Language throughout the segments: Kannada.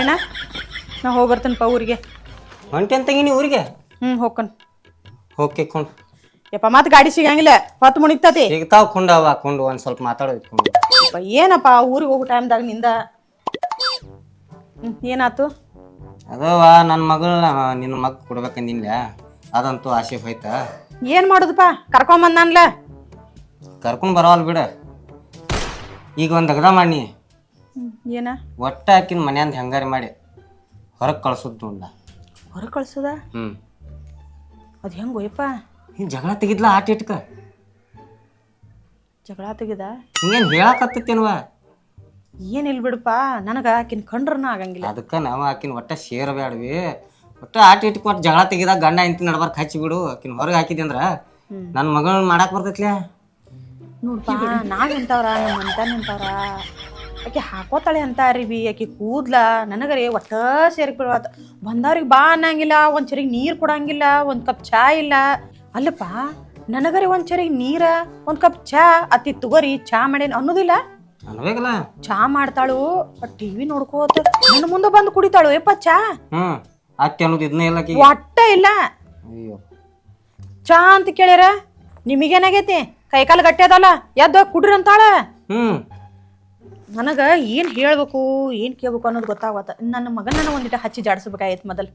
ಏನ? ನಾ ಹೋಗಿ ಬರ್ತೇನಪ್ಪ ಊರಿಗೆ. ಹೊಂಟೆ ತೆಗಿನಿ ಊರಿಗೆ? ಹ್ಞೂ ಹೋಗ್ಕನ್ ಹೋಗಿ ಕೊಂಡು. ಯಪ್ಪ ಮತ್ತೆ ಗಾಡಿ ಸಿಗಂಗಿಲ್ಲ. ಹೊತ್ತು ಮುಣಿಗ್ತತಿ ಸಿಗ್ತಾವ ಕೊಂಡು ಕುಂಡು ಒಂದು ಸ್ವಲ್ಪ ಮಾತಾಡೋದು ಕೊಂಡು. ಯಪ್ಪ, ಏನಪ್ಪ ಊರಿಗೆ ಹೋಗೋ ಟೈಮ್ದಾಗ ನಿಂದ? ಹ್ಞೂ ಏನಾತು? ಅದವ ನನ್ನ ಮಗಳ ನಿನ್ನ ಮಗ ಕೊಡ್ಬೇಕಂದಿಲ್ಲ ಅದಂತೂ ಆಸೆ ಹೋಯ್ತಾ. ಏನು ಮಾಡೋದಪ್ಪ ಕರ್ಕೊಂಬಂದನ್ಲ ಕರ್ಕೊಂಡು ಬರವಲ್ ಬಿಡ. ಈಗ ಒಂದು ಅಗದ ಮಾಡಿ ಏನ? ಒಟ್ಟ ಹಾಕಿನ ಮನ್ಯಾಂದ ಹೆಂಗಾರಿ ಮಾಡಿ. ಹೊರಗೆ ಕಳ್ಸುದ್ ನೋಡ್ಲ. ಹೊರಗೆ ಕಳ್ಸೋದ? ಹ್ಞೂ ಅದು ಹೆಂಗೆ ಒಯ್ಯಪ್ಪ? ಹಿಂಗೆ ಜಗಳ ತೆಗಿದ್ಲ ಆಟ ಇಟ್ಕ? ಜಗಳ ತೆಗಿದ? ಹಿಂಗೇನು ಏನ್ ಏನಿಲ್ಲ ಬಿಡಪ್ಪ ನನಗೆ ಆಕಿನ ಕಂಡ್ರನ ಆಗಂಗಿಲ್ಲ. ಅದಕ್ಕೆ ನಾವು ಆಕಿನ ಒಟ್ಟ ಸೇರಬೇಡ್ವಿ ಒಟ್ಟ ಆಟ ಇಟ್ಕೊಟ್ಟು ಜಗಳ ತೆಗಿದ ಗಂಡ ಹೆಂಡತಿ ನಡ್ಬಾರ್ಕ ಹಚ್ಚಿ ಬಿಡು. ಆಕಿನ ಹೊರಗೆ ಹಾಕಿದೆ ಅಂದ್ರ ನನ್ನ ಮಗಳನ್ನ ಮಾಡಕ್ ಬರ್ತೈತ್ಲೆ? ನೋಡ್ಪಾ ನಾವೆಂತವ್ರ ನಮ್ಮ ಅಂತ ನಿಂತವ್ರ. ಆಕೆ ಹಾಕೋತಾಳೆ ಅಂತ ಅರಿವಿ ಆಕೆ ಕೂದ್ಲ ನನಗರೆ ಒಟ್ಟ ಸೇರಿ ಬಿಡುವಾತ ಬಂದವ್ರಿಗೆ ಬಾ ಅನ್ನಂಗಿಲ್ಲ ಒಂದ್ ಚರಿಗೆ ನೀರು ಕೊಡಂಗಿಲ್ಲ ಒಂದ್ ಕಪ್ ಚಾ ಇಲ್ಲ. ಅಲ್ಲಪ್ಪ ನನಗರೆ ಒಂದ್ ಚರಿಗೆ ನೀರ ಒಂದ್ ಕಪ್ ಚಾ ಅತಿ ತಗೋರಿ ಚಾ ಮಾಡೇನು ಅನ್ನೋದಿಲ್ಲ. ಚಾ ಮಾಡ್ತಾಳು ಟಿವಿ ನೋಡ್ಕೋತ ನನ್ನ ಮುಂದೆ ಬಂದು ಕುಡಿತಾಳು. ಯಪ್ಪ ಚಾ? ಹ್ಞೂ ಅತ್ತೆ ಅನ್ನೋದು ಇದನ್ನೇ ಇಲ್ಲ. ಒಟ್ಟ ಇಲ್ಲ. ಅಯ್ಯೋ. ಚಾ ಅಂತ ಕೇಳ್ಯಾರ? ನಿಮಗೇನಾಗೈತಿ? ಕೈಕಾಲು ಗಟ್ಟಿ ಅದಲ್ಲ ಎದ್ದ ಕುಡ್ರಿ ಅಂತಾಳ ಹ್ಞೂ ನನಗ ಏನು ಹೇಳಬೇಕು ಏನು ಕೇಳ್ಬೇಕು ಅನ್ನೋದು ಗೊತ್ತಾಗತ್ತ ನನ್ನ ಮಗನ ಒಂದಿಟ ಹಚ್ಚಿ ಜಾಡಿಸ್ಬೇಕಾಯ್ತು ಮೊದಲು.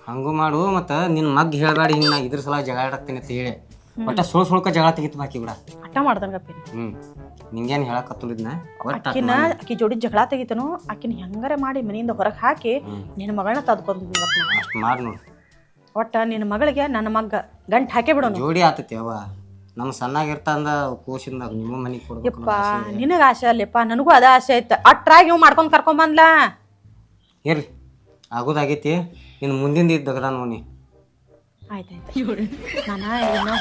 ಹಂಗೂ ಮಾಡು ಮತ್ತು ನಿನ್ನ ಮಗ್ ಹೇಳಬೇಡ ಹಿಂಗೆ ನಾ ಇದ್ರ ಸಲ ಜಗಳ ಆಡತ್ತೀನಿ ಅಂತ ಹೇಳಿ. ಒಟ್ಟ ಸುಳ್ ಸುಳ್ಕ ಜಗಳ ತೆಗಿತು ಬಾಕಿ ಬಿಡ. ಅಟ್ಟ ಮಾಡ್ದಂಗ ಹ್ಞೂ ನಿಂಗೇನು ಹೇಳಕತ್ತಲಿದ್ನ ಒಟ್ಟ ಆಕಿನ ಆಕಿ ಜೋಡಿ ಜಗಳ ತೆಗಿತನು ಆಕಿನ ಹೆಂಗಾರ ಮಾಡಿ ಮನೆಯಿಂದ ಹೊರಗೆ ಹಾಕಿ ನಿನ್ನ ಮಗಳನ್ನ ತದ್ಕೊಂಡ್ ಅಷ್ಟು ಮಾಡಿ ನೋಡು. ಒಟ್ಟ ನಿನ್ನ ಮಗಳಿಗೆ ನನ್ನ ಮಗ್ಗ ಗಂಟು ಹಾಕೇ ಬಿಡೋಣ ಜೋಡಿ ಆತತಿ ಅವ. ನಮ್ಮ ಸಣ್ಣಾಗಿರ್ತಂದ ಕೋಶಿಂದ ನಿಮ್ಮ ಮನೆಗೆ ಕೊಡ್ಬೇಕು ನಿನಗೆ ನಿನಗ ಆಸೆ ಅಲ್ಲಪ್ಪ ನನಗೂ ಅದ ಆಸೆ ಐತ ಅಟ್ರಾಗಿ ಇವ್ ಮಾಡ್ಕೊಂಡ್ ಕರ್ಕೊಂಡ್ ಬಂದ್ಲ? ಇರ್ಲಿ ಆಗೋದಾಗೈತಿ. ಇನ್ನು ಮುಂದಿಂದ ಇದ್ದಗದ ನೋಡಿ ಆಯ್ತಾಯ್ತು. ನಾನ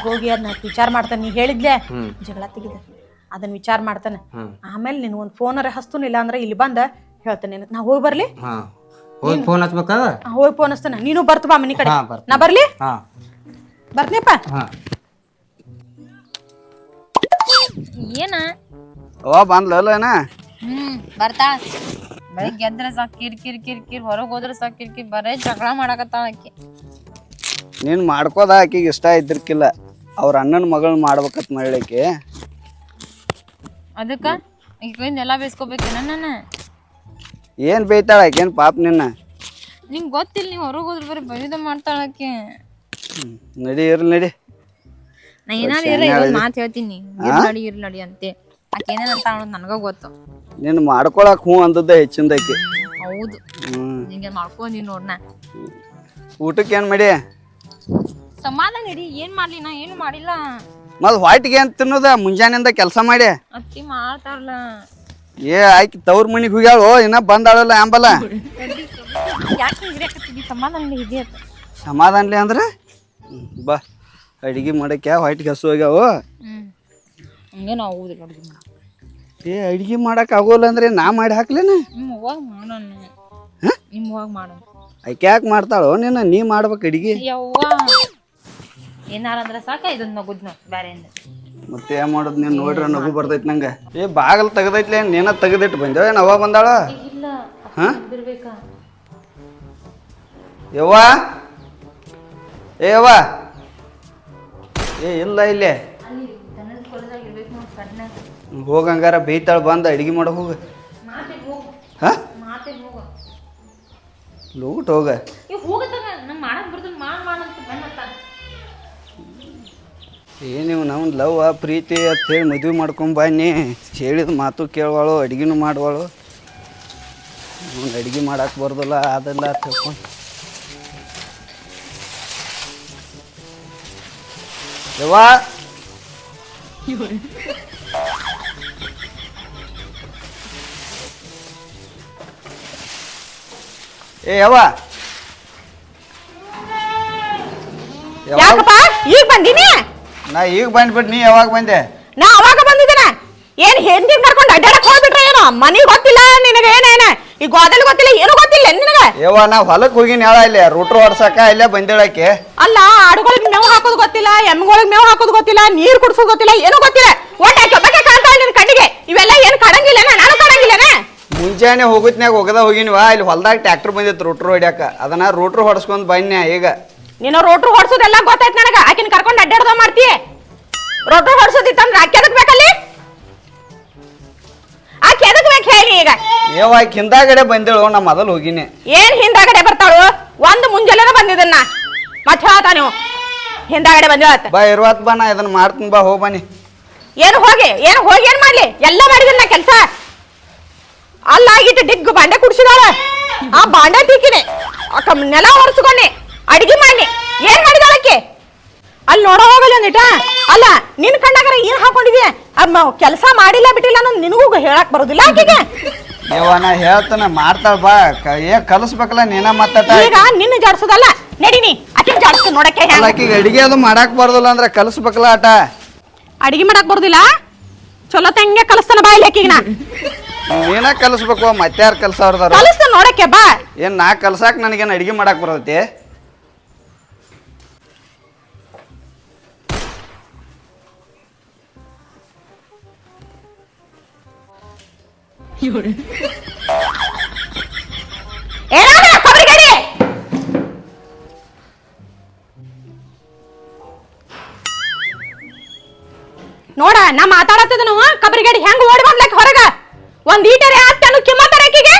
ಹೋಗಿ ಅದನ್ನ ವಿಚಾರ ಮಾಡ್ತಾನೆ. ನೀ ಹೇಳಿದ್ಲೆ? ಹ್ಮ್. ಜಗಳ ತೆಗಿದ. ಅದನ್ನ ವಿಚಾರ ಮಾಡ್ತಾನೆ. ಹ್ಮ್. ಆಮೇಲೆ ನಿನ್ ಒಂದು ಫೋನರ ಹಸ್ತುನು ಇಲ್ಲ ಅಂದ್ರೆ ಇಲ್ಲಿ ಬಂದ ಹೇಳ್ತಾನೆ ನಾ ಹೋಗಿ ಬರ್ಲಿ? ಹಾಂ. ಹೋಗಿ ಫೋನ್ ಹಚ್ಬೇಕಾ ಹೋಗಿ ಫೋನ್ ಹಚ್ತಾನೆ. ನೀನು ಬರ್ತ ಬಾ ಮನಿ ಕಡೆ. ಹಾಂ ಬರ್ತೀನಿ. ನಾ ಬರ್ಲಿ? ಹಾಂ. ಏನ? ಅವ ಬಂದ್ಲಲ್ಲ ಏನ? ಹ್ಮ್ ಬರ್ತಾ. ಬೆಳಿಗ್ಗೆ ಎದ್ರೆ ಸಾಕ್ ಕಿರ್ ಕಿರ್ ಕಿರ್ ಕಿರ್ ಹೊರಗ್ ಹೋದ್ರೆ ಸಾಕ್ ಕಿರ್ ಕಿರ್ ಬರೇ ಜಗಳ ಮಾಡಕತ್ತಾಳ ಆಕಿ. ನೀನ್ ಮಾಡ್ಕೋದ ಆಕಿಗೆ ಇಷ್ಟ ಇದ್ದಿರ್ಕಿಲ್ಲ. ಅವ್ರ ಅಣ್ಣನ ಮಗಳನ್ನ ಮಾಡ್ಬೇಕತ್ ಮಾಡ್ಲಿಕ್ಕೆ. ಅದಕ್ಕ? ಈಗ ಕೈಯಿಂದ ಎಲ್ಲ ಬೇಸ್ಕೋಬೇಕೇನ ನಾನು ಏನ್ ಬೈತಾಳ ಆಕೇನ್ ಪಾಪ ನಿನ್ನ? ನಿಂಗ್ ಗೊತ್ತಿಲ್ಲ ನೀವು ಹೊರಗೆ ಹೋದ್ರೆ ಬರೀ ಬೈದ ಮಾಡ್ತಾಳ ಆಕಿ. ನಡಿ ಇರ್ಲಿ ನಡಿ. ನಾ ಏನಾದ್ರು ಇರ ಮಾತು ಹೇಳ್ತೀನಿ. ಇರ್ಲಡಿ ಇರ್ಲಡಿ ಅಂತೆ. ಆಕೆ ಏನೇನ್ ಅಂತ ಅನ್ನೋದು ನನಗ ಗೊತ್ತು. ನೀನು ಮಾಡ್ಕೊಳಕ್ ಹ್ಞೂ ಅಂದದ್ದ ಹೆಚ್ಚಿಂದೈತಿ ಹೌದು. ಹಿಂಗೆ ಮಾಡ್ಕೊಂಡಿ ನೋಡ್ನ ಊಟಕ್ಕೆ ಏನು ಮಾಡಿ? ಸಮಾಧಾನ ಇಡಿ ಏನ್ ಮಾಡ್ಲಿ ನಾ ಏನು ಮಾಡಿಲ್ಲ. ಮತ್ತೆ ಹೊಯ್ಟ್ಗೆ ಏನ್ ತಿನ್ನೋದ? ಮುಂಜಾನೆಯಿಂದ ಕೆಲಸ ಮಾಡಿ. ಅತ್ತಿ ಮಾಡ್ತಾರಲ್ಲ. ಏ ಆಯ್ಕೆ ತವ್ರ ಮನಿಗೆ ಹೋಗ್ಯಾಳು ಇನ್ನ ಬಂದಾಳಲ್ಲ ಆಂಬಲ್ಲ ಯಾಕೆ ಹಿಡಿಯಕತ್ತಿದ್ದಿ ಸಮಾಧಾನ ಹಿಡಿಯತ್ತ ಸಮಾಧಾನ್ಲಿ ಅಂದ್ರೆ? ಬಾ. ಅಡಿಗೆ ಮಾಡಕ್ಕೆ ಹೊಯ್ಟ್ ಹಸು ಹೋಗ್ಯಾವು ಹ್ಮ್. ಹಂಗೇನು ಆಗುದಿಲ್ಲ ಅಡ್ಗೆ ಮಾಡಕ್ ಏ ಅಡಿಗೆ ಮಾಡಕ್ ಆಗೋಲ್ಲ ಅಂದ್ರೆ ನಾ ಮಾಡಿ ಹಾಕ್ಲೇನ? ನಿಮ್ಮ ಹೋಗಿ ಮಾಡೋಣ ನಿಮ್ಮ ಹೋಗಿ ಮಾಡೋಣ. ಆಕೆ ಯಾಕೆ ಮಾಡ್ತಾಳೋ? ನೀನು ನೀ ಮಾಡ್ಬೇಕು ಅಡಿಗೆ. ಯವ್ವ. ಏನಾರ ಅಂದ್ರೆ ಸಾಕ ಇದನ್ನ ನಗುದ್ನ ಬ್ಯಾರೆಯಿಂದ ಮತ್ತೆ ಏನ್ ಮಾಡೋದು ನೀನು ನೋಡ್ರಿ ನಗು ಬರ್ತೈತಿ ನಂಗೆ. ಏ ಬಾಗಲ್ ತೆಗ್ದೈತ್ಲೆ ನೀನ ತೆಗ್ದಿಟ್ಟು ಬಂದೇವ ನವ ಅವ ಬಂದಾಳ? ಇಲ್ಲ ಹಾ? ಬಿಡ್ಬೇಕಾ ಯವ್ವ? ಏ ಯವ್ವ? ಏ, ಇಲ್ಲ ಇಲ್ಲೇ. ಹೋಗಂಗಾರ ಬೈತಾಳ ಬಂದ, ಅಡಿಗೆ ಮಾಡ, ಹೋಗ. ಲೂಟ್ ಹೋಗ. ಏನಿವ್ ನಾವು ಲವ್, ಪ್ರೀತಿ ಅಂತ ಹೇಳಿ ಮದುವೆ ಮಾಡ್ಕೊಂಡ್ ಬನ್ನಿ ಹೇಳಿದ ಮಾತು ಕೇಳುವಳು, ಅಡಿಗೆನೂ ಮಾಡುವಳು. ಅವ್ನು ಅಡಿಗೆ ಮಾಡಕ್ಕೆ ಬರ್ದಲ್ಲ, ಅದೆಲ್ಲ ಅಂತ ಹೇಳ್ಕೊಂಡು ಯವ್ವ? ಏ ಯವ್ವ? ಯವ್ವ? ಯಾಕಪ್ಪ? ಈಗ ಬಂದಿನಿ ನಾ? ಈಗ ಬಂದ್ಬಿಟ್ಟು ನೀ ಯಾವಾಗ ಬಂದೆ? ನಾ ಅವಾಗ ಬಂದಿದ್ದೀನ. ಏನ್ ಹೆಂಡಿ ಕರ್ಕೊಂಡು ಅಡ್ಡಾಡಕ್ ಹೋಗ್ಬಿಟ್ರೆ ಏನೋ? ಮನಿಗ್ ಗೊತ್ತಿಲ್ಲ ನಿನಗೆ ಏನೇನ? ಈ ಗೋದಲ್ ಗೊತ್ತಿಲ್ಲ ಏನು ಗೊತ್ತಿಲ್ಲ ನಿನಗ? ಯವ್ವ ನಾ ಹೊಲಕ್ಕೆ ಹೋಗಿನ ಹೇಳ ಇಲ್ಲೇ ರೂಟ್ರ್ ಹೊಡ್ಸಕ ಇಲ್ಲೇ ಬಂದಿಳಕ್ಕೆ. ಅಲ್ಲ ಆಡುಗಳಿಗೆ ಮೇವು ಹಾಕೋದು ಗೊತ್ತಿಲ್ಲ ಎಮ್ಮೆಗಳಿಗೆ ಮೇವು ಹಾಕೋದು ಗೊತ್ತಿಲ್ಲ ನೀರ್ ಕುಡಿಸೋದು ಗೊತ್ತಿಲ್ಲ ಏನು ಗೊತ್ತಿಲ್ಲ. ಒಟ್ಟ ಆಕೆ ಒಬ್ಬಾಕೆ ಕಾಣ್ತಾಳೆ ನಿನ್ ಕಣ್ಣಿಗೆ. ಇವೆಲ್ಲ ಏನು ಕಾಣಂಗಿಲ್ಲ ನಾನು ಕಾಣಂಗಿಲ್ಲನ? ಮುಂಜಾನೆ ಹೋಗುತ್ನ್ಯಾಗ ಹೋಗದ ಹೋಗಿನಿವ ಇಲ್ಲಿ ಹೊಲ್ದಾಗ ಟ್ರ್ಯಾಕ್ಟರ್ ಬಂದಿತ್ತು ರೂಟ್ರ್ ಹೊಡ್ಯಾಕ. ಅದನ್ನ ರೂಟ್ರ್ ಹೊಡ್ಸ್ಕೊಂಡ್ ಬನ್ನಿ ಈಗ. ನೀನು ರೋಟ್ರು ಹೊಡ್ಸೋದೆಲ್ಲ ಗೊತ್ತಾಯ್ತು ನನಗ. ಆಕಿನ ಕರ್ಕೊಂಡು ಅಡ್ಡಾಡ್ದ ಮಾಡ್ತಿ ರೋಟ್ರು ಹೊಡ್ಸೋದಿತ್ತಂದ್ರೆ ಆಕೆ ಅದಕ್ಕೆ ಬೇಕಲ್ಲಿ? ಆಕೆ ಎದಕ್ ಬೇಕು ಹೇಳಿ ಈಗ? ಏವ ಆಕಿ ಹಿಂದಾಗಡೆ ಬಂದೇಳು ನಾ ಮೊದಲು ಹೋಗಿನಿ. ಏನ್ ಹಿಂದಾಗಡೆ ಬರ್ತಾಳು? ಒಂದು ಮುಂಜಾನೆ ಬಂದಿದ್ದನ್ನ ಮತ್ ಹೇಳ್ತಾ ನೀವು? ಹಿಂದಾಗಡೆ ಬಂದಿವತ್ತ ಬಾ ಇರುವತ್ ಬಾ ನಾ ಇದನ್ನ ಮಾಡ್ತೀನಿ ಬಾ ಹೋಗ್ ಬನ್ನಿ. ಏನು ಹೋಗಿ? ಏನು ಹೋಗಿ ಏನ್ ಮಾಡ್ಲಿ? ಎಲ್ಲ ಮಾಡಿದಿಲ್ಲ ಕೆಲ್ಸ. ಅಲ್ಲ ಆಗಿಟ್ಟು ಡಿಗ್ ಬಾಂಡೆ ಕುಡ್ಸಿದಾಳ. ಆ ಬಾಂಡೆ ಪೀಕಿನಿ. ಅಕ್ಕ ನೆಲ ಒರೆಸ್ಕೊಂಡಿ. ಅಡಿಗೆ ಮಾಡಿ ಏನ್ ಮಾಡಿದಾಳಕ್ಕೆ ಅಲ್ಲಿ ನೋಡೋ ಹೋಗಲ್ಲ ಒಂದಿಟ. ಅಲ್ಲ ನಿನ್ ಕಣ್ಣಾಗರ ಏನ್ ಹಾಕೊಂಡಿದ್ಯಾ? ಅಮ್ಮ ಕೆಲಸ ಮಾಡಿಲ್ಲ ಬಿಟ್ಟಿಲ್ಲ ಅನ್ನೋದು ನಿನಗೂ ಹೇಳಕ್ ಬರೋದಿಲ್ಲ ಆಕೆಗೆ? ಯವ್ವ ನಾ ಹೇಳ್ತಾನ ಮಾಡ್ತಾಳ ಬಾ. ಕ- ಏ ಕಲಿಸ್ಬೇಕಲ್ಲ ನೀನ ಮತ್ತಾಟ ಈಗ ನಿನ್ನ ಜಾಡ್ಸೋದಲ್ಲ? ನಡೀನಿ. ಆಕೆ ಜಾಡ್ಸ್ತು ನೋಡಕ್ಕೆ ಹೆಂಗ್ ಆಕಿಗೆ ಅಡಿಗೆ ಅದು ಮಾಡಾಕ್ ಬರ್ದಲ್ಲ ಅಂದ್ರೆ ಕಲಿಸ್ಬೇಕಲ್ಲ ಆಟ. ಅಡಿಗೆ ಮಾಡಕ್ ಬರೋದಿಲ್ಲ? ಚಲೋ ತಂಗೆ ಕಲಿಸ್ತಾನ ಬಾ ಇಲ್ಲಿ ಆಕಿಗೆ ನಾ. ನೀನ ಕಲಿಸ್ಬೇಕು ಮತ್ತಾರು ಕಲ್ಸವ್ರದಾರ ಕಲಿಸ್ತಾನ ನೋಡಕ್ಕೆ ಬಾ. ಏನ್ ನಾ ಕಲ್ಸಾಕ್ ನನಗೇನು ಅಡಿಗೆ ಮಾಡಾಕ್ ಬರ್ತೈತಿ? ನೋಡ, ನಾ ಕಬರಿ ಕಬರಿಗಡಿ ಹೆಂಗ್ ಓಡಿ ಬಂದ್ಲಕ್ ಹೊರಗ? ಒಂದ್ ಈಟರೆ ಅತ್ತನು ಕಿಮ್ಮತ್ತರ ಆಕಿಗೆ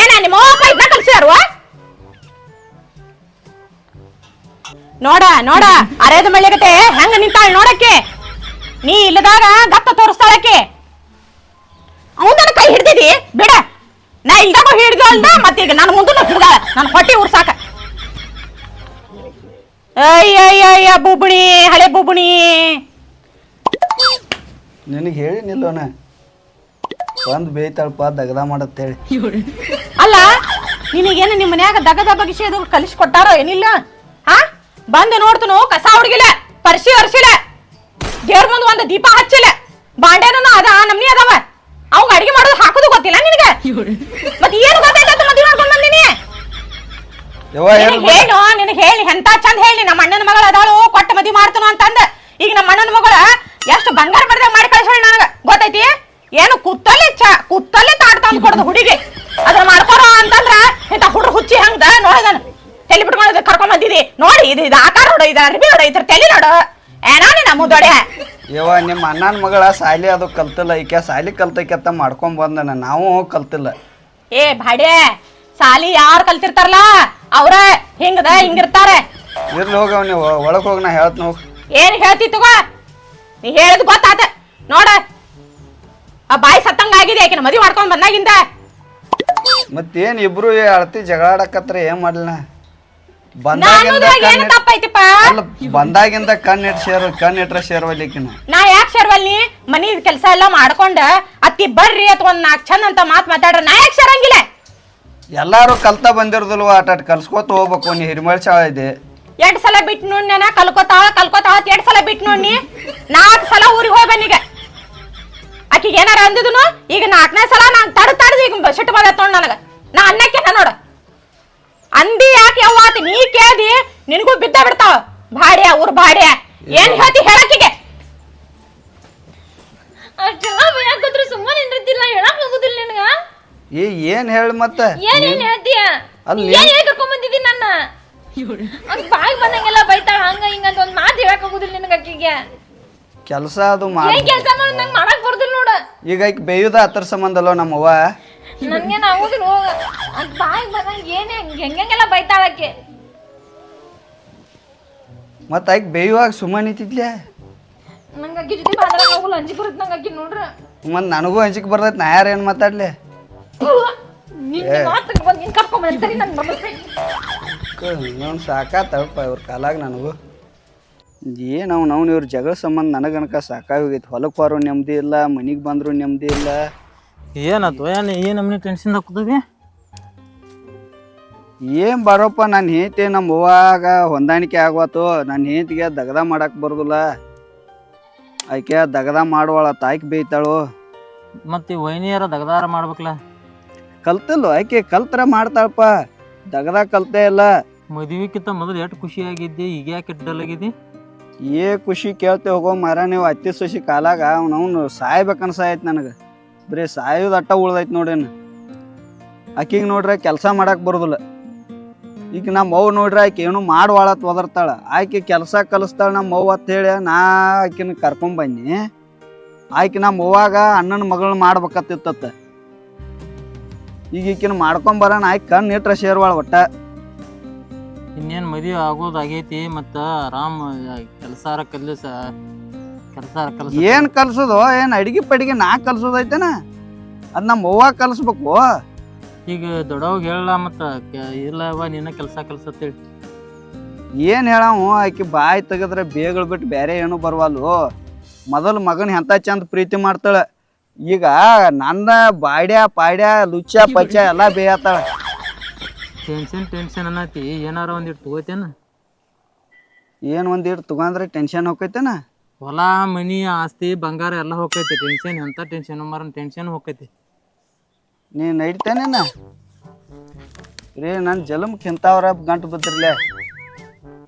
ಏನ, ನಿಮ್ಮ ಅಪ್ಪ ಇದ್ನ ಕಲ್ಸ್ಯಾರು ನೋಡ ನೋಡ, ಅರೇದ ಮಳಿಗತೆ ಹೆಂಗ ನಿಂತಾಳ ನೋಡಕ್ಕೆ? ನೀ ಇಲ್ಲದಾಗ ಗತ್ತ ತೋರಿಸ್ತಾಳಕ್ಕೆ. ಅವನ ಕೈ ಹಿಡ್ದಿದಿ? ಬಿಡ. ನಾ ಇಲ್ದಾಗ ಹಿಡ್ದು ಅಲ್ದ ಮತ್ತೀಗ ನನ್ನ ಮುಂದೆ ಹಿಡ್ದಾಳ ನನ್ನ ಹೊಟ್ಟೆ ಉರ್ಸಾಕ. ಅಯ್ಯಯ್ಯಯ್ಯ ಬುಬ್ಣಿ ಹಳೆ ಬುಬ್ಣಿ ನಿನಗೆ ಹೇಳಿನಿಲ್ಲೋನ ಬಂದು ಬೇಯ್ತಾಳಪ್ಪ ದಗದ ಮಾಡತ್ತೇಳಿ ಅಲ್ಲ ನಿನಗೇನು ನಿಮ್ಮ ಮನ್ಯಾಗ ದಗದ ಬಗಿಸಿ ಅದು ಕಲಿಸಿ ಕೊಟ್ಟಾರೋ ಏನಿಲ್ಲ? ಹಾ? ಬಂದು ನೋಡ್ತನು ಕಸ ಹುಡುಗಿಲ್ಲ ಪರ್ಸಿ ಒರ್ಸಿಲ್ಲ ದೇವ್ರ ಮುಂದೆ ಒಂದು ದೀಪ ಹಚ್ಚಿಲ್ಲ ಬಾಂಡೆನೂ ಅದ ನಮ್ನಿ ಅದಾವ. ಅವಂಗ ಅಡಿಗೆ ಮಾಡೋದು ಹಾಕೋದು ಗೊತ್ತಿಲ್ಲ ನಿನಗೆ? ಮತ್ತೆ ಏನು ಗೊತ್ತಾಯ್ತು ಮದುವೆ ಮಾಡ್ಕೊಂಡು ಬಂದಿನಿ? ಹೇಳು ನಿನಗೆ ಹೇಳಿ ಎಂತ ಚಂದ ಹೇಳಿ ನಮ್ಮ ಅಣ್ಣನ ಮಗಳ ಅದಾಳು ಕೊಟ್ಟ ಮದಿ ಮಾಡ್ತಾನ ಅಂತಂದ. ಈಗ ನಮ್ಮ ಅಣ್ಣನ ಮಗಳ ಎಷ್ಟು ಬಂಗಾರ ಬಡ್ದಾಗ ಮಾಡಿ ಕಳ್ಸೋಳ ನನಗ? ಗೊತ್ತೈತಿ ಏನು ಕುತ್ತಲ್ಲಿ ಚ ಕುತ್ತಲ್ಲಿ ತಾಡ್ತಾ ಕೊಡೋದು ಹುಡುಗಿ. ಅದ್ರ ಮಾಡ್ಕೊರ ಅಂತಂದ್ರ ಇಂತ ಹುಡ್ರು ಹುಚ್ಚಿ ಹಂಗದ? ನೋಡಿದನ ತಲೆ ಬಿಟ್ಕೊಂಡು ಕರ್ಕೊಂಡ್ ಬಂದಿದಿ. ನೋಡಿ ಇದು ಇದು ಆಕಾರ ನೋಡು ಇದು ಅರ್ಬಿ ನೋಡು ಇದ್ರ ತಲೆ ನೋಡು. ಏನಾ ನೀನ ಮುದೊಡೆ ಯವ್ವ ನಿಮ್ಮ ಅಣ್ಣನ ಮಗಳ ಸಾಲಿ ಅದು ಕಲ್ತಿಲ್ಲ ಈಕೆ ಸಾಲಿ ಕಲ್ತೈಕೆತ್ತ ಮಾಡ್ಕೊಂಡ್ ಬಂದನ. ನಾವು ಕಲ್ತಿಲ್ಲ. ಏ ಭಾಡ್ಯ ಸಾಲಿ ಯಾರು ಕಲ್ತಿರ್ತಾರಲ್ಲ ಅವ್ರ ಹಿಂಗದ ಹಿಂಗಿರ್ತಾರೆ. ಇರ್ಲಿ ಹೋಗವ್ ನೀವು ಒಳಗೆ ಹೋಗಿ ನಾ ಹೇಳ್ತೀನಿ ಹೋಗಿ. ಏನ್ ಹೇಳ್ತಿ ತಗೋ? ನೀ ಹೇಳಿದ್ ಗೊತ್ತಾತ. ನೋಡ ಆ ಬಾಯಿ ಸತ್ತಂಗ ಆಗಿದೆ ಆಕಿನ ಮದುವೆ ಮಾಡ್ಕೊಂಡ್ ಬಂದಾಗಿಂದ. ಮತ್ತೇನ್ ಇಬ್ರು ಅಳತಿ ಜಗಳ ಆಡಕತ್ರ ಏನ್ ಏನ್ ತಪ್ಪೈತಿಪ್ಪ ಬಂದಾಗಿಂದ ಕಣ್ಣಿಟ್ ಸೇರ್ ಕಣ್ಣಿಟ್ರ ಸೇರ್ವಲಿಕಿನ ನಾ ಯಾಕೆ ಸೇರ್ವಲ್ನಿ ಮನಿ ಕೆಲಸ ಎಲ್ಲ ಮಾಡ್ಕೊಂಡ ಅತ್ತಿ ಬರ್ರಿ ಅಥವಾ ಒಂದ್ ನಾಲ್ಕು ಚಂದ ಅಂತ ಮಾತ್ ಮಾತಾಡ್ರ ನಾ ಯಾಕೆ ಸೇರಂಗಿಲ್ಲ ಎಲ್ಲಾರು ಕಲ್ತ ಬಂದಿರದಲ್ವ ಆಟ ಕಲ್ಸ್ಕೊತ ಹೋಗ್ಬೇಕು ನೀ ಹಿರಿಮಳ್ ಚಾಳ ಇದೆ. ಎರಡ್ ಸಲ ಬಿಟ್ಟು ನೋಡಿ ನಾನು ಕಲ್ಕೋತಾಳ ಕಲ್ಕೋತಾಳ ಅಂತ ಎರಡ್ ಸಲ ಬಿಟ್ಟು ನೋಡಿ ನಾಲ್ಕು ಸಲ ಊರಿಗೆ ಹೋಗಿ ಬನ್ನಿಗ ಅಕ್ಕಿಗೆ ಏನಾರ ಅಂದಿದ್ನು ಈಗ ನಾಲ್ಕನೇ ಸಲ ನಾನು ತಡ ತಡ್ದು ಈಗ ಸಿಟ್ಟು ನೋಡ್ ನನಗ. ನಾ ಅನ್ನಕ್ಕೆ ನೋಡ? ಅಂದಿ ಯಾಕೆ ಯವ್ವಾತ ನೀ ಕೇಳಿ ನಿನಗೂ ಬಿದ್ದ ಬಿಡ್ತಾವ. ಭಾಡ್ಯ ಊರ್ ಭಾಡ್ಯ. ಏನ್. ಹೇಳ್ತಿ ಹೇಳಕ್ಕಿಗೆ? ಅಷ್ಟೆಲ್ಲ ಭಯಕತ್ರ ಸುಮ್ಮನೆ ನಿಂದಿರ್ತಿಲ್ಲ ಹೇಳಕ್ ಆಗುದಿಲ್ಲ ನಿನಗ. ಏ ಏನ್ ಹೇಳ ಮತ್ತ? ಏನ್ ಏನ್ ಹೇಳ್ತೀಯ? ಅಲ್ಲಿ ಏನ್ ಹೇಳಿ ಕರ್ಕೊಂಡ್ ಬಂದಿದ್ದೀನಿ ನನ್ನ? ಅವ್ನ್ ಬಾಯಿ ಬಂದಂಗೆಲ್ಲ ಬೈತಾಳ ಹಂಗ ಹಿಂಗ ಅಂತ ಒಂದ್ ಮಾತು ಹೇಳಕ್ ಆಗುದಿಲ್ಲ ನಿನಗ ಅಕ್ಕಿಗೆ. ಕೆಲಸ ಅದು ಮಾಡಿ ಏನ್ ಕೆಲ್ಸ ಮಾಡೋದ್ ನಂಗ್ ಮಾಡಕ್ ಬರ್ದಿಲ್ಲ ನೋಡ. ಈಗ ಈಕ ಬೇಯುದ ಹತ್ರ ಸಂಬಂಧ ಅಲ್ಲ ನಮ್ಮವ್ವ? ನನ್ಗೇನ್ ಆಗುದಿಲ್ಲ ಹೋಗ ಅದ್ ಬಾಯಿ ಬಂದಂಗ ಏನೇ ಹೆಂಗೆಲ್ಲ ಬೈತಾಳಕ್ಕೆ. ಮತ್ತ ಆಯ್ಕೆ ಬೇಯುವಾಗ ಸುಮ್ಮನೆ ನಿಂತಿದ್ಲೆ ನಂಗ ಅಕ್ಕಿ ಜೊತೆ ಮಾತಾಡಕ್ ಆಗುಲ್ಲ ಅಂಜಿ ಬರುತ್ತೆ ನಂಗ ಅಕ್ಕಿ ನೋಡ್ರ. ಮತ್ ನನಗೂ ಹಂಚಿಕೆ ಬರ್ತೈತಿ ನಾ ಯಾರು ಏನ್ ಮಾತಾಡ್ಲಿ? ನಿನ್ ಮಾತು ಬಂದ್ ನಿನ್ ಕರ್ಕೊಂಡ್ ಬಂದ್ರಿ ನನ್ ಬರ್ಬೇಕು ಇನ್ನೊಂದು ಸಾಕಾತಪ್ಪ ಇವ್ರ ಕಾಲಾಗ ನನಗೂ. ಏನು ಅವ್ನು ಅವ್ನು ಇವ್ರ ಜಗಳ ಸಂಬಂಧ ನನಗನಕ ಸಾಕಾಗೋಗೈತಿ ಹೊಲಕ್ಕೆ ಬಾರೋ ನೆಮ್ಮದಿ ಇಲ್ಲ ಮನಿಗೆ ಬಂದ್ರು ನೆಮ್ಮದಿ ಇಲ್ಲ. ಏನಾಯ್ತು? ಏನು ಏನು ನಮ್ನಿ ಟೆನ್ಷನ್ ಕೂತೀವಿ ಏನ್ ಬರೋಪ್ಪ ನನ್ನ ಹೆಂಡತಿ ನಮ್ಮ ಅವ್ವಾಗ ಹೊಂದಾಣಿಕೆ ಆಗ್ವಾತು. ನನ್ನ ಹೆಂಡತಿಗೆ ದಗದ ಮಾಡಕ್ ಬರೋದಿಲ್ಲ. ಆಕೆ ದಗದ ಮಾಡುವಳ ತಾಯ್ಕೆ ಬೇಯ್ತಾಳು. ಮತ್ತೆ ವೈನಿಯರ ದಗದಾರ ಮಾಡ್ಬೇಕಲ್ಲ ಕಲ್ತಿಲ್ಲ ಆಕೆ ಕಲ್ತರ ಮಾಡ್ತಾಳಪ್ಪ. ದಗದ ಕಲ್ತೇ ಇಲ್ಲ. ಮದುವೆಕ್ಕಿಂತ ಮೊದಲು ಎಷ್ಟು ಖುಷಿಯಾಗಿದ್ದಿ ಈಗ ಯಾಕೆ ಏ ಖುಷಿ ಕೇಳ್ತೆ ಹೋಗೋ ಮರ ನೀವು ಅತ್ತಿ ಸೊಸಿ ಕಾಲಾಗ ಅವ್ನು ಅವ್ನು ಸಾಯ್ಬೇಕನ್ಸಾಯ್ತು ನನಗೆ. ಬರೀ ಸಾಯೋದು ಅಟ್ಟ ಉಳ್ದೈತೆ ನೋಡೇನು ಆಕಿಗೆ ನೋಡ್ರೆ ಕೆಲಸ ಮಾಡಕ್ಕೆ ಬರೋದಿಲ್ಲ. ಈಗ ನಮ್ಮ ಅವ್ವ ನೋಡ್ರಿ ಆಕೆ ಏನು ಮಾಡುವಾಳತ್ ಒದರ್ತಾಳೆ. ಆಕೆ ಕೆಲಸ ಕಲಿಸ್ತಾಳೆ ನಮ್ಮ ಅವ್ವ ಅಂತ ಹೇಳಿ ನಾ ಆಕಿನ ಕರ್ಕೊಂಬನ್ನಿ ಆಕೆ ನಮ್ಮ ಅವ್ವಾಗ ಅಣ್ಣನ ಮಗಳನ್ನ ಮಾಡ್ಬೇಕತ್ತಿತ್ತ ಈಗ ಈಕಿನ ಮಾಡ್ಕೊಂಬರೋಣ ಆಯ್ಕೆ ಕಣ್ಣು ಇಟ್ರೆ ಸೇರ್ವಾಳ ಒಟ್ಟ. ಇನ್ನೇನು ಮದುವೆ ಆಗೋದಾಗೈತಿ ಮತ್ತು ಆರಾಮ ಕಲಿಸ ಕಲಸ ಏನ್ ಕಲ್ಸೋದು? ಏನ್ ಅಡಿಗೆ ಪಡಿಗೆ ನಾ ಕಲ್ಸೋದೈತೇನ ಅದ್ ನಮ್ಮ ಅವ್ವ ಕಲ್ಸ್ಬೇಕು. ಈಗ ದೊಡ್ಡವಾಗ ಹೇಳ ಮತ್ತ ಇಲ್ಲ ಇಲ್ಲವ ನಿನ್ನ ಕೆಲಸ ಕಲ್ಸತ್ತೇಳಿ. ಏನ್ ಹೇಳವು? ಆಕಿ ಬಾಯಿ ತೆಗದ್ರೆ ಬೇಗಳು ಬಿಟ್ಟು ಬೇರೆ ಏನು ಬರ್ವಲ್ವು ಮೊದಲು ಮಗನ ಎಂತ ಚಂದ ಪ್ರೀತಿ ಮಾಡ್ತಾಳ. ಈಗ ನನ್ನ ಬಾಡ್ಯ ಪಾಡ್ಯ ಲುಚ್ಚ ಪಚ್ಚ ಎಲ್ಲಾ ಬೇಯತ್ತಾಳ. ಟೆನ್ಷನ್ ಟೆನ್ಷನ್ ಅನ್ನತಿ ಏನಾರ ಒಂದಿಟ್ಟು ತಗೋತೇನ ಏನ್ ಒಂದಿಟ್ಟು ತಗೊಂಡ್ರೆ ಟೆನ್ಷನ್ ಹೋಗೈತೇನ ಹೊಲ ಮನಿ ಆಸ್ತಿ ಬಂಗಾರ ಎಲ್ಲ ಹೋಗೈತಿ ಟೆನ್ಷನ್ ಎಂತ ಟೆನ್ಷನ್ ಮಾರನ್ ಟೆನ್ಷನ್ ಹೋಗೈತಿ ನೀ ನಡಿತೇನೇನ ರೀ ನನ್ನ ಜಲಮ್ಕ್ ಇಂಥವ್ರ ಗಂಟು ಬಿದ್ದಿರ್ಲೆ.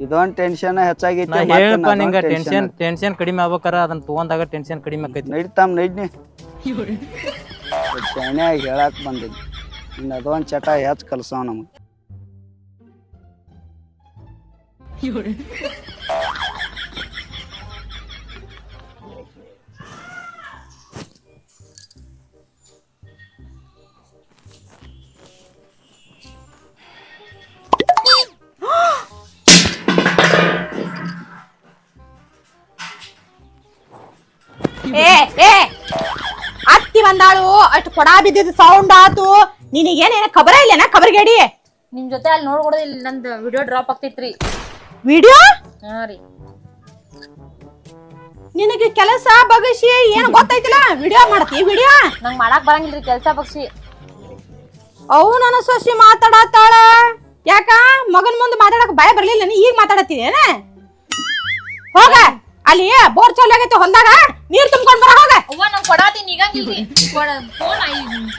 ಇದೊಂದ್ ಟೆನ್ಷನ್ ಹೆಚ್ಚಾಗೈತಿ ನಾ ಹೇಳಪ್ಪ ನಿಂಗ ಟೆನ್ಷನ್ ಟೆನ್ಷನ್ ಕಡಿಮೆ ಆಗ್ಬೇಕಾರ ಅದನ್ನ ತಗೊಂಡಾಗ ಟೆನ್ಷನ್ ಕಡಿಮೆ ಆಕೈತಿ. ನಡಿತಾಮ್ ನೈಡ್ನಿ. ಶಾಣ್ಯಾಗ ಹೇಳಕ್ ಬಂದಿದ್ದೆ. ಇನ್ನು ಅದೊಂದು ಚಟ ಹೆಚ್ಚು ಕಲ್ಸವ ನಮಗೆ. ಕೊಡ ಬಿದ್ದಿದ್ ಸೌಂಡ್ ಆತು. ನಿನಗೇನೇನ ಖಬರ ಇಲ್ಲೇನ ಖಬರ್ಗೇಡಿ ನಿಮ್ ಜೊತೆ ಅಲ್ಲಿ ನೋಡ್ಕೊಡೋದಿಲ್ಲ ನಂದು ವಿಡಿಯೋ ಡ್ರಾಪ್ ಆಗ್ತೈತ್ರಿ. ವಿಡಿಯೋ ಹಾ ರೀ. ನಿನಗೆ ಕೆಲಸ ಬಗಸಿ ಏನ್ ಗೊತ್ತೈತಿಲ್ಲ? ವಿಡಿಯೋ ಮಾಡ್ತಿ ವಿಡಿಯೋ ನಂಗ್ ಮಾಡಾಕ್ ಬರಂಗಿಲ್ರಿ ಕೆಲ್ಸ ಪಕ್ಷಿ ಅವು ನನ್ನ ಸೊಸಿ ಮಾತಾಡತ್ತಾಳ. ಯಾಕ? ಮಗನ್ ಮುಂದೆ ಮಾತಾಡಕ್ ಭಯ ಬರ್ಲಿಲ್ಲ ನೀ ಈಗ ಮಾತಾಡತ್ತಿದೇನ ಹೋಗ. ಅಲ್ಲಿ ಬೋರ್ ಚಾಲು ಆಗೈತೆ ಹೊಲ್ದಾಗ? ನೀರ್ ತುಂಬ್ಕೊಂಡ್ ಬರ ಹೋಗ? ಅವ್ವ ನಂಗ್ ಕೊಡಾತಿ ನಿಗಂಗಿಲ್ರಿ ಫೋನ್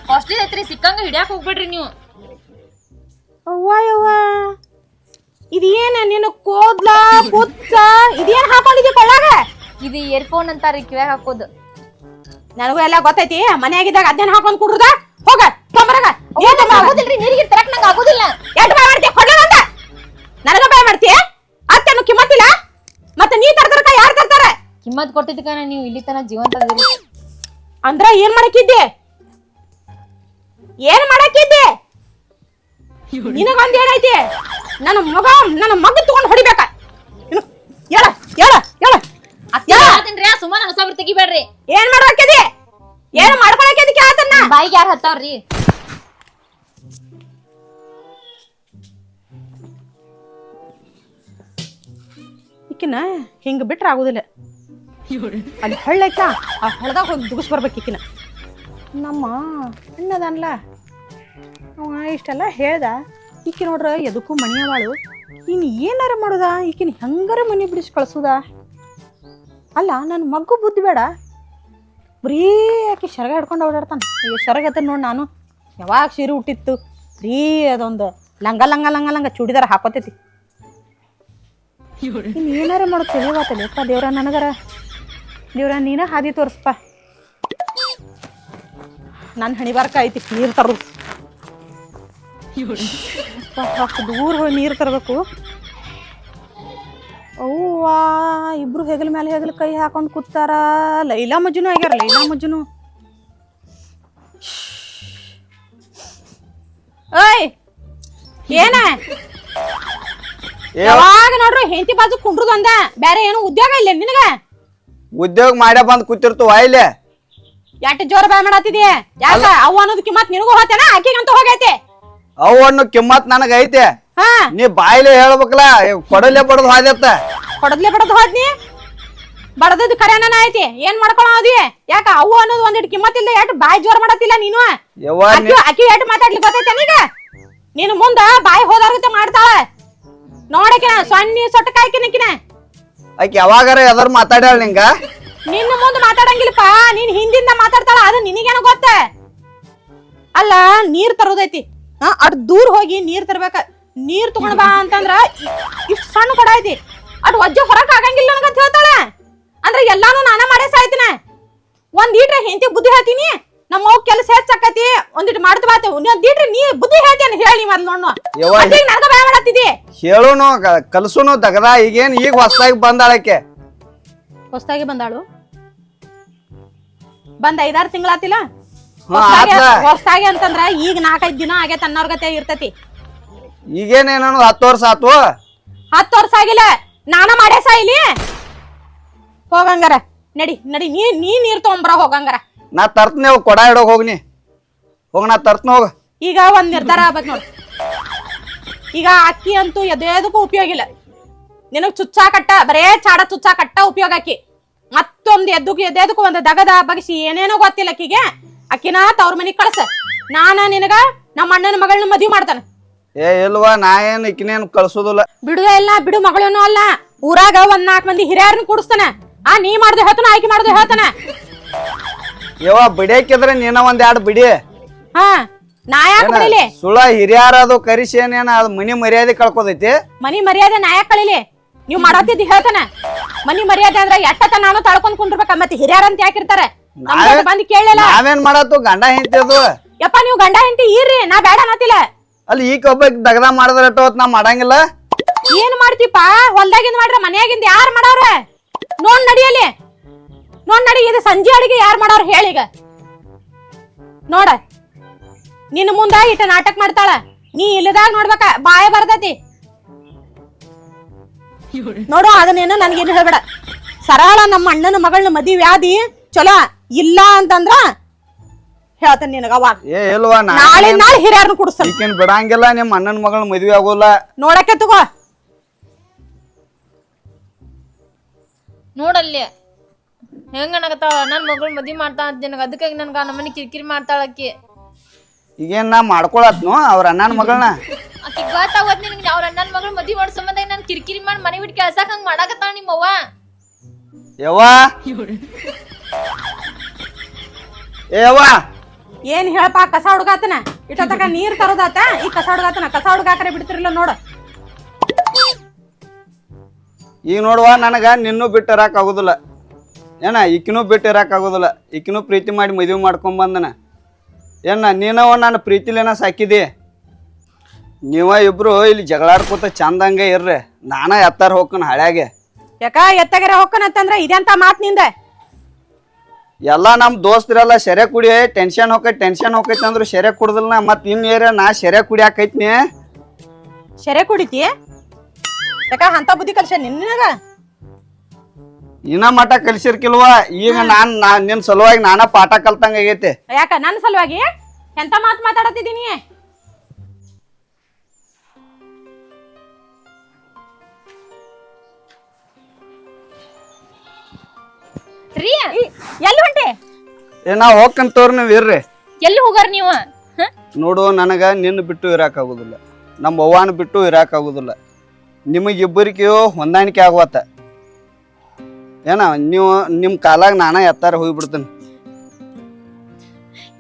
ಕಾಸ್ಟ್ಲಿ ಐತ್ರಿ ಸಿಕ್ಕಂಗ ಹಿಡಿಯಾಕ ಹೋಗ್ಬೇಡ್ರಿ ನೀವು. ಅವ್ವ ಯವ್ವ. ಇದೇನ ನಿನ್ನ ಕೋದ್ಲ ಪುಚ್ಚ ಇದೇನ್ ಹಾಕೊಂಡಿದಿ ಕೊಳ್ಳಾಗ ಇದು ಇಯರ್ಫೋನ್ ಅಂತಾರಿ ಕಿವ್ಯಾಗ ಹಾಕೋದು. ನನಗೂ ಎಲ್ಲ ಗೊತ್ತೈತಿ ಮನ್ಯಾಗಿದ್ದಾಗ ಅದೇನ್ ಹಾಕೊಂಡ್ ಕುಡ್ರದ? ಹೋಗ ತೊಂಬರಗ. ಏನ್ ಆಗೋದಿಲ್ರಿ ನೀರಿಗೆ ತರಕ್ ನಂಗೆ ಆಗೋದಿಲ್ಲ. ಎಟ್ ಬಾಯ್ ಮಾಡ್ತೀಯ ಕೊಡ್ಲಂದ ನನಗ ಬಾಯ್ ಮಾಡ್ತೀಯ ಅತ್ತೇನು ಕಿಮ್ಮತ್ತಿಲ್ಲ ಮತ್ತೆ ನೀ ತರ್ತಾರ ಯಾರು ತರ್ತಾರ ಕಿಮ್ಮತ್ ಕೊಟ್ಟಿದ್ದಕ್ಕ ನೀವು ಇಲ್ಲಿ ತನ ಜೀವಂತ ಅದಿರಿ ಅಂದ್ರ ಏನ್ ಮಾಡಕ್ಕಿದ್ದೆ? ಏನ್ ಮಾಡಕ್ಕಿದ್ದೆ? ನಿನಗೊಂದ್ ಏನೈತಿ ನನ್ನ ಮಗ ನನ್ನ ಮಗ ತಗೊಂಡ್ ಹೊಡಿಬೇಕ. ಇನ್ನು- ಹೇಳ ಹೇಳ ಹೇಳ ಹೇಳ್ತೀನಿ ಸುಮ್ಮನೆ ಹೊಸಬ್ರು ತೆಗಿಬೇಡ್ರಿ. ಏನ್ ಮಾಡಕ್ಕಿದೆ ಏನ್ ಮಾಡ್ಕೊಳಕ್ಕಿದ್ದೆ ಕೇಳತನ್ನ ಬಾಯಿಗೆ ಯಾರು ಹತ್ತಾವ್ರಿ? ಈಕಿನ ಹಿಂಗ ಬಿಟ್ರ ಆಗುದಿಲ್ಲ. ಅಲ್ಲಿ ಹಳ್ಳ ಐತ ಆ ಹಳ್ಳದಾಗ ಹೋಗಿ ದುಗಿಸ್ ಬರ್ಬೇಕು ಈಕಿನ. ನಮ್ಮ ಅಣ್ಣದನ್ಲ. ಅವ ಇಷ್ಟೆಲ್ಲ ಹೇಳ್ದ. ಈಕಿ ನೋಡ್ರ ಎದಕ್ಕೂ ಮಣಿಯವಾಳು. ಇನ್ ಏನಾರ ಮಾಡುದ? ಈಕಿನ ಹೆಂಗಾರ ಮನಿ ಬಿಡಿಸಿ ಕಳ್ಸುದ? ಅಲ್ಲ ನನ್ನ ಮಗು ಬುದ್ಧಿ ಬೇಡ. ಬರೀ ಆಕೆ ಶರಗ ಹಿಡ್ಕೊಂಡು ಓಡಾಡ್ತಾನೆ. ಈಗ ಶರಗ ಅದ ನೋಡಿ ನಾನು. ಯಾವಾಗ ಸೀರೆ ಹುಟ್ಟಿತ್ತು ಬರೀ ಅದೊಂದು ಲಂಗ ಲಂಗ ಲಂಗ ಲಂಗ ಚೂಡಿದಾರ ಹಾಕೋತೈತಿ. ಏನಾರ ಮಾಡೋದು ತಿಳಿವಾತಲ್ಲಪ್ಪ ದೇವ್ರ ನನಗರ. ದೇವ್ರ ನೀನ ಹಾದಿ ತೋರಿಸ್ಪ. ನನ್ನ ಹಣಿಬಾರ್ಕ ಐತಿ ನೀರು ತರೋದು. ಅಷ್ಟು ದೂರ ಹೋಗಿ ನೀರು ತರಬೇಕು. ಅವ್ವಾ ಇಬ್ರು ಹೆಗಲ ಮೇಲೆ ಹೆಗಲ ಕೈ ಹಾಕೊಂಡು ಕೂತಾರ. ಲೈಲಾ ಮಜ್ಜುನು ಆಗ್ಯಾರ ಲೈಲಾ ಮಜ್ಜುನು. ಏಯ್ ಏನ? ಯಾವಾಗ ನೋಡ್ರು ಹೆಂಡತಿ ಬಾಜು ಕುಂಡ್ರು ಅಂದ ಬೇರೆ ಏನು ಉದ್ಯೋಗ ಇಲ್ಲ ನಿನಗ? ಉದ್ಯೋಗ ಮಾಡ್ಯ ಬಂದ್ ಕೂತಿರ್ತು ಇಲ್ಲಿ? ಎಷ್ಟ್ ಜೋರ ಬಾಯ್ ಮಾಡತ್ತಿದಿ ಯಾಕ? ಅವ್ ಅನ್ನೋದಕ್ಕೆ ಮತ್ ನಿನಗೂ ಹೋತೇನ? ಆಕಿಗಂತ ಹೋಗೈತೆ. ಅನ್ನೋ ಕಿಮ್ಮತ್ ನನಗ ಐತೆ ಹಾ. ನೀ ಬಾಯಿಲೆ ಹೇಳ್ಬೇಕಲ್ಲ ಕೊಡಲೆ ಬಡದ್ ಹಾದ್ಯತ್ತ ಕೊಡದ್ಲೆ ಬಡದ್ ಹೋದ್ನಿ? ಬಡದದ್ ಕರೆನ ಐತಿ. ಏನ್ ಮಾಡ್ಕೊಳ್ಳೋದಿ ಯಾಕ ಅವು ಅನ್ನೋದು ಒಂದಿಟ್ಟು ಕಿಮ್ಮತ್ ಇಲ್ಲ ಎಟ್ ಬಾಯ್ ಜೋರ್ ಮಾಡತ್ತಿಲ್ಲ ನೀನು? ಯವ್ವ ನೀ ಅಕ್ಕಿ ಅಕ್ಕಿ ಎಟ್ ಮಾತಾಡ್ಲಿ ಗೊತ್ತೈತೆ ನೀಗ ನೀನು ಮುಂದ ಬಾಯಿ ಹೋದಾರ್ಗತೆ ಮಾಡ್ತಾಳ. ನೋಡಕಿನ ಸೊನ್ನಿ ಸೊಟ್ಟಕಾಯ್ಕಿನಕಿನ ಆಕಿ ಯಾವಾಗಾರ ಯಾವ್ದಾರು ಮಾತಾಡ್ಯಾಳ ನಿಂಗ? ನಿನ್ನ ಮುಂದೆ ಮಾತಾಡಂಗಿಲ್ಲಪ್ಪ. ನೀನ್ ಹಿಂದಿಂದ ಮಾತಾಡ್ತಾಳ, ಅದು ನಿನಗೇನು ಗೊತ್ತ? ಅಲ್ಲ, ನೀರ್ ತರೋದೈತಿ. ಹಾ ಅಟ್ ದೂರ ಹೋಗಿ ನೀರ್ ತರ್ಬೇಕ. ನೀರ್ ತಗೊಂಡ್ ಬಾ ಅಂತಂದ್ರ ಇಷ್ಟ ಸಣ್ಣ ಕೊಡ ಐತಿ. ಅಟ್ ವಜ್ಜೆ ಹೊರಕ್ ಆಗಂಗಿಲ್ಲ ನನಗಂತ ಹೇಳ್ತಾಳ. ಅಂದ್ರೆ ಎಲ್ಲಾನು ನಾನ ಮಾಡೇ ಸಾಯ್ತಿನ. ಒಂದ್ ಈಟ್ರೆ ಹೆಂಡತಿ ಬುದ್ಧಿ ಹೇಳ್ತೀನಿ. ನಮ್ಮ ಅವ್ವ ಕೆಲಸ ಹೆಚ್ಚಾಕತಿ ಒಂದಿಟ್ಟು ಮಾಡ್ದ ಬಾತೆ ಒಂದಿಟ್ರಿ ನೀ ಬುದ್ಧಿ ಹೇಳ್ತೇನೆ ಹೇಳಿ ಮೊದ್ಲು ನೋಡ್ನು. ಯವ್ವ ಈಗ ನನಗ ಭಯ ಮಾಡತ್ತಿದಿ ಹೇಳುನು ಕ- ಕಲ್ಸುನು ತಗದ ಈಗೇನ್ ಈಗ ಹೊಸದಾಗಿ ಬಂದಾಳಕ್ಕೆ ಹೊಸ್ತಾಗಿ ಬಂದಾಳು? ಬಂದ ಐದಾರು ತಿಂಗಳಾತಿಲ್ಲ? ಹಾ, ಆತ್ಲ. ಹೊಸ್ತಾಗಿ ಅಂತಂದ್ರ ಈಗ ನಾಲ್ಕೈದು ದಿನ ಆಗೈತೆ ಅನ್ನೋರ್ಗತೆ ಇರ್ತತಿ. ಈಗೇನೇನು ಹತ್ತು ವರ್ಷ ಆತು? ಹತ್ತು ವರ್ಷ ಆಗಿಲ್ಲ. ನಾನ ಮಾಡೇ ಸಾಯಿಲಿ ಹೋಗಂಗಾರ. ನಡಿ ನಡಿ ನೀ ನೀ ನೀರ್ ತಗೊಂಬರ ಹೋಗಂಗಾರ. ನಾ ತರ್ತನೆ ಹೋಗಿ ಕೊಡ ಇಡೋಗ ಹೋಗ್ನಿ ಹೋಗ ನಾ ತರ್ತನ ಹೋಗ. ಈಗ ಒಂದ್ ನಿರ್ಧಾರ ಆಗ್ಬೇಕು ನೋಡು. ಈಗ ಅಕ್ಕಿ ಅಂತೂ ಎದೇದಕ್ಕೂ ಉಪಯೋಗ ಇಲ್ಲ. ನಿನಗ್ ಚುಚ್ಚಾ ಕಟ್ಟ ಬರೇ ಚಾಡ ಚುಚ್ಚಾ ಕಟ್ಟ ಉಪಯೋಗ ಆಕಿ. ಮತ್ತೊಂದು ಎದ್ದಕ್ಕೂ ಎದ್ದೇದಕ್ಕೂ ಒಂದು ದಗದ ಬಗಸಿ ಏನೇನೋ ಗೊತ್ತಿಲ್ಲ ಅಕ್ಕಿಗೆ. ಅಕ್ಕಿನ ತವ್ರ ಮನಿಗೆ ಕಳ್ಸ. ನಾನ ನಿನಗ ನಮ್ಮ ಅಣ್ಣನ ಮಗಳನ್ನ ಮದುವೆ ಮಾಡ್ತಾನ. ಏ ಇಲ್ವಾ ನಾ ಏನ್ ಇಕ್ಕಿನೇನು ಕಳ್ಸೋದಿಲ್ಲ. ಬಿಡುದೇ ಇಲ್ಲ ಬಿಡು ಮಗಳೇನೋ ಅಲ್ಲ. ಊರಾಗ ಒಂದ್ ನಾಲ್ಕು ಮಂದಿ ಹಿರಿಯರನ್ನ ಕೂಡಿಸ್ತಾನೆ. ಆ ನೀ ಮಾಡ್ದೆ ಹೇಳ್ತಾನ ಆಯ್ಕೆ ಮಾಡ್ದೆ ಹೇಳ್ತಾನ. ಯವ್ವ ಬಿಡೇಕಿದ್ರೆ ನೀನ ಒಂದ್ ಎರಡ್ ಬಿಡಿ. ಹಾ ನಾ ಯಾಕೆ ಏನ ಸುಳ ಹಿರಿಯಾರ ಅದು ಕರಿಸಿ ಏನೇನ ಅದು ಮನಿ ಮರ್ಯಾದೆ ಕಳ್ಕೊದೈತಿ ಮನಿ ಮರ್ಯಾದೆ ನಾ ಯಾಕೆ ಕಳಿಲಿ? ನೀವ್ ಮಾಡತ್ತಿದ್ದು ಹೇಳ್ತಾನ. ಮನಿ ಮರ್ಯಾದೆ ಅಂದ್ರ ಎಷ್ಟತ್ತ ನಾನು ತಳ್ಕೊಂಡ್ ಕುಂಡಿರ್ಬೇಕ ಮತ್ತೆ ಹಿರಿಯರ ಅಂತ ಯಾಕಿರ್ತಾರೆ ನಾವೇ- ಬಂದ್ ಕೇಳಲಿಲ್ಲ. ನಾವೇನ್ ಮಾಡತ್ತು? ಗಂಡ ಹೆಂಡತಿ ಅದು. ಯಪ್ಪ ನೀವು ಗಂಡ ಹೆಂಡತಿ ಇರ್ರಿ ನಾ ಬೇಡ ಅನ್ನತಿಲ್ಲ ಅಲ್ಲಿ ಈ ಒಬ್ಬ ದಗದ ಮಾಡಿದ್ರೆ ಹೊತ್ ನಾ ಮಾಡಂಗಿಲ್ಲ. ಏನ್ ಮಾಡ್ತಿಪ್ಪ? ಹೊಲ್ದಾಗಿಂದ ಮಾಡ್ರ ಮನ್ಯಾಗಿಂದ ಯಾರ್ ಮಾಡವ್ರ? ನೋಡ್ ನಡಿಯಲ್ಲಿ ನೋಡ್ ನಡಿ ಇದು ಸಂಜೆ ಅಡಿಗೆ ಯಾರ್ ಮಾಡೋರು ಹೇಳೀಗ ನೋಡ ನಿನ್ನ ಮುಂದ ಇಟ್ಟ ನಾಟಕ ಮಾಡ್ತಾಳ ನೀ ಇಲ್ಲದಾಗ ನೋಡ್ಬೇಕ ಬಾಯ ಬರ್ತೈತಿ. ನೋಡು ಅದನ್ನೇನು ನನ್ಗೇನು ಹೇಳ್ಬೇಡ. ಸರಳ ನಮ್ಮ ಅಣ್ಣನ ಮಗಳನ್ನ ಮದಿ ವ್ಯಾಧಿ ಚಲೋ ಇಲ್ಲ ಅಂತಂದ್ರ ಹೇಳ್ತೇನೆ ನಿನಗ ಅವಾಗ. ಏ ಇಲ್ವಾ ನಾಳೆ ನಾಳೆ ಹಿರಿಯರ್ನ ಕುಡಿಸ್ತಾನ ಈಕಿನ್ ಬಿಡಂಗಿಲ್ಲ ನಿಮ್ಮ ಅಣ್ಣನ ಮಗಳ ಮದ್ವೆ ಆಗೋಲ್ಲ ನೋಡಕ್ಕೆ ತಗೋ. ನೋಡಲ್ಲಿ. ಹೆಂಗ ಅನ್ನಕತ್ತಾಳ ನನ್ ಮಗಳು ಮದ್ವಿ ಮಾಡ್ತಾ ಅಂತ ನನಗ ಅದಕ್ಕಾಗಿ ನನ್ಗ ನಮ್ಮನೆ ಕಿರಿಕಿರಿ ಮಾಡ್ತಾಳ ಆಕಿ ಈಗೇನ್ ನಾ ಮಾಡ್ಕೊಳತ್ನು ಅವ್ರ ಅಣ್ಣನ ಮಗಳನ್ನ ಆಕಿ ನಿನಗೆ ಅವ್ರ ಅಣ್ಣನ ಮಗಳು ಮದ್ವಿ ಮಾಡೋ ಸಂಬಂಧ ನನ್ ಕಿರಿಕಿರಿ ಮಾಡಿ ಮನೆ ಬಿಟ್ಟು ಕೆಲ್ಸಕ್ ಹಂಗ ಮಾಡಾಕತ್ತಾಳ ನಿಮ್ಮ ಅವ್ವ ಏ ಯವ್ವ? ಏನ್ ಹೇಳಪ್ಪ ಕಸ ಹುಡುಗಾತನ? ಇಟ್ಟತಕ ನೀರ್ ತರೋದಾತ? ಈ ಕಸ ಹುಡುಗಾತನ? ಕಸ ಹುಡುಗಾಕರೆ ಬಿಡ್ತಿರಲ್ಲ ನೋಡ. ಈಗ ನೋಡುವ ನನಗ ನಿನ್ನೂ ಬಿಟ್ಟರಾಕ್ ಆಗುದಿಲ್ಲ. ಏನ ಈಕಿನೂ ಬಿಟ್ಟು ಇರೋಕ್ಕಾಗೋದಿಲ್ಲ ಈಕಿನೂ ಪ್ರೀತಿ ಮಾಡಿ ಮದುವೆ ಮಾಡ್ಕೊಂಡ್ ಬಂದನ. ಏನ ನೀನವ ನನ್ನ ಪ್ರೀತಿಲೇನ ಸಾಕಿದಿ? ನೀವ ಇಬ್ರು ಇಲ್ಲಿ ಜಗಳಾಡ್ಕೊತ ಚಂದಂಗೆ ಇರ್ರಿ. ನಾನ ಎತ್ತಾರ ಹೋಗ್ಕನ್ ಹಳ್ಯಾಗೆ. ಯಾಕ ಎತ್ತಗರೆ ಹೋಗ್ಕನತ್ತಂದ್ರ ಇದೆಂತ ಮಾತ್ನಿಂದ? ಎಲ್ಲ ನಮ್ಮ ದೋಸ್ತರೆಲ್ಲ ಸೆರೆ ಕುಡಿ ಟೆನ್ಷನ್ ಹೋಗೈತಿ ಟೆನ್ಷನ್ ಹೋಗೈತಿ ಅಂದ್ರೆ ಸೆರೆ ಕುಡ್ದಲ್ನ ಮತ್ ಇನ್ ಏರ ನಾ ಸೆರೆ ಕುಡಿಯಾಕೈತ್ನಿ ಸೆರೆ ಕುಡಿತಿ? ಯಾಕ ಅಂತ ಬುದ್ಧಿ ಕಲ್ಸ ನಿನ್ನಗ ಇನ್ನ ಮಠ ಕಲಿಸಿರ್ಕಿಲ್ವ? ಈಗ ನಾನ್ ನಾ ನಿನ್ ಸಲುವಾಗಿ ನಾನ ಪಾಠ ಕಲ್ತಂಗ ಆಗೈತಿ. ಯಾಕ ನನ್ನ ಸಲುವಾಗಿ? ಎಂತ ಮಾತು ಮಾತಾಡತಿದ್ದೀನಿ ರೀ ಎಲ್ಲಿ ಹೊಂಟೆ? ಏ ನಾ ನೀವು ನೀವ್ ಇರ್ರಿ. ಎಲ್ಲಿ ಹೋಗಾರ ನೀವು? ಹ? ನೋಡು ನನಗ ನಿನ್ನ ಬಿಟ್ಟು ಇರಾಕ್ ಆಗುದಿಲ್ಲ. ನಮ್ಮ ಅವ್ವಾನ್ ಬಿಟ್ಟು ಇರಾಕ್ ಆಗುದಿಲ್ಲ. ನಿಮಗಿಬ್ಬರಿಗೂ ಹೊಂದಾಣಿಕೆ ಆಗುವತ್ತ. ಏನ ನೀವು ನಿಮ್ಮ ಕಾಲಾಗ ನಾನ ಎತ್ತಾರ ಹೋಗ್ಬಿಡ್ತೇನೆ.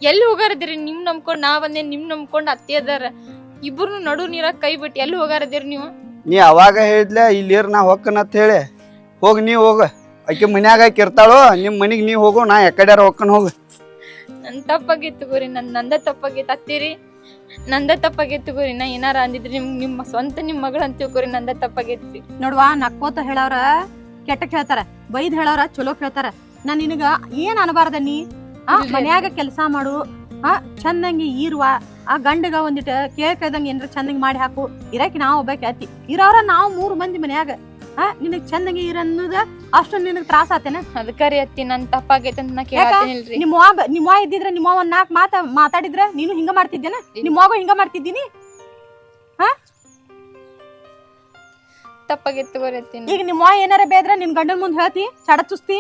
ಎಲ್ಲಿ ಹೋಗಾರದಿರಿ ನಿಮ್ ನಂಬ್ಕೊಂಡ್ ನಾ ಬಂದೆ ನಿಮ್ ನಂಬ್ಕೊಂಡ್ ಅತ್ತೆ ಅದಾರ. ಇಬ್ರು ನಡು ನೀರ ಕೈ ಬಿಟ್ಟು ಎಲ್ಲಿ ಹೋಗಾರದಿರಿ ನೀವು? ನೀ ಅವಾಗ ಹೇಳಿದ್ಲೆ ಇಲ್ಲಿರ್ ನಾ ಹೊಕ್ಕನಂತ ಹೇಳಿ. ಹೋಗಿ ನೀ ಹೋಗ. ಆಕೆ ಮನ್ಯಾಗ ಆಕಿ ನಿಮ್ ನಿಮ್ಮ ಮನಿಗೆ ನೀ ಹೋಗು ನಾ ಎಕಡ್ಯಾರ ಹೋಗ್ಕೊಂಡ್ ಹೋಗು. ನನ್ ತಪ್ಪಾಗಿತ್ತು ಗುರಿ ನನ್ ನಂದ ತಪ್ಪಾಗಿತ್ತು ಅತ್ತೀರಿ ನಂದ ತಪ್ಪಾಗಿತ್ತು ಗುರಿ. ನಾ ಏನಾರ ಅಂದಿದ್ರಿ ನಿಮ್ ನಿಮ್ಮ ಸ್ವಂತ ನಿಮ್ ಮಗಳು ಅಂತ ತಿಳ್ಕೊರಿ ನಂದ ತಪ್ಪಾಗಿತ್ತು ನೋಡ್ವಾ ನಕ್ಕೋತ ಹೇಳವ್ರ ಕೆಟ್ಟಕ್ ಕೇಳ್ತಾರ ಬೈದ್ ಹೇಳೋರ ಚಲೋ ಕೇಳ್ತಾರ. ನಾನ್ ನಿನಗ ಏನ್ ಅನಬಾರ್ದ ನೀ? ಆ ಮನ್ಯಾಗ ಕೆಲಸ ಮಾಡು. ಆ ಚಂದಂಗಿ ಈರುವ ಆ ಗಂಡಗ ಒಂದಿಟ ಕೇಳ್ದಂಗ ಏನ್ರ ಚಂದಂಗಿ ಮಾಡಿ ಹಾಕು. ಇರಾಕಿ ನಾವ್ ಒಬ್ಬಾಕಿ ಕೇಳ್ತಿ ಇರೋರ ನಾವ್ ಮೂರು ಮಂದಿ ಮನ್ಯಾಗ. ಆ ನಿನಗ್ ಚಂದಂಗಿ ಇರನ್ನೋದ ಅಷ್ಟು ನಿನಗ್ ತ್ರಾಸ ಆತೇನ? ಅದಕ್ಕರಿ ಅತ್ತಿ ನನ್ ತಪ್ಪಾಗೈತೆ ಅಂತ ನಾ ಕೇಳತ್ತೀನಿಲ್ರಿ ನಿಮ್ಮ ನಿಮ್ಮ ಇದ್ದಿದ್ರ ನಿಮ್ಮ ಒಂದ್ ನಾಲ್ಕು ಮಾತ ಮಾತಾಡಿದ್ರ? ನೀನು ಹಿಂಗ ಮಾಡ್ತಿದ್ದೇನ? ನಿಮ್ಮ ಹಿಂಗ ಮಾಡ್ತಿದ್ದೀನಿ? ತಪ್ಪಾಗೈತೆ ಗೋರಿ ಅತ್ತಿ ಈಗ ನಿಮ್ಮ ಏನಾರ ಬೇದ್ರ ನಿನ್ ಗಂಡನ ಮುಂದೆ ಹೇಳ್ತಿ ಚಡ ಚುಸ್ತಿ.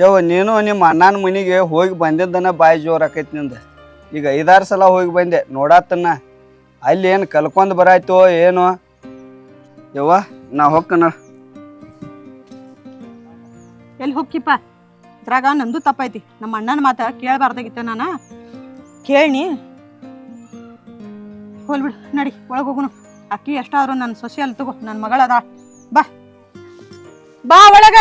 ಯವ್ವ ನೀನು ನಿಮ್ಮ ಅಣ್ಣನ ಮನಿಗೆ ಹೋಗಿ ಬಂದಿದ್ದನ ಬಾಯಿ ಜೋರ್ ಆಕೈತಿ ನಿಂದ. ಈಗ ಐದಾರು ಸಲ ಹೋಗಿ ಬಂದೆ ನೋಡಾತನ್ನ ಅಲ್ಲಿ ಏನು ಕಲ್ಕೊಂಡ್ ಬರಾಯ್ತೋ ಏನೋ. ಯವ್ವ ನಾ ಹೊಕ್ಕನ. ಎಲ್ಲಿ ಹೋಗ್ಕಿಪ್ಪ ಇದ್ರಾಗ ನಂದು ತಪ್ಪೈತಿ ನಮ್ಮ ಅಣ್ಣನ ಮಾತ ಕೇಳಬಾರ್ದಾಗಿತ್ತ ನಾನ. ಕೇಳಿ ಹೋಲ್ಬಿಡು ನಡಿ ಒಳಗೆ ಹೋಗುನು. ಅಕ್ಕಿ ಎಷ್ಟಾದ್ರೂ ನನ್ನ ಸೊಸೆಯಲ್ಲಿ ತಗೋ ನನ್ನ ಮಗಳದ. ಬಾ. ಬಾ ಒಳಗ.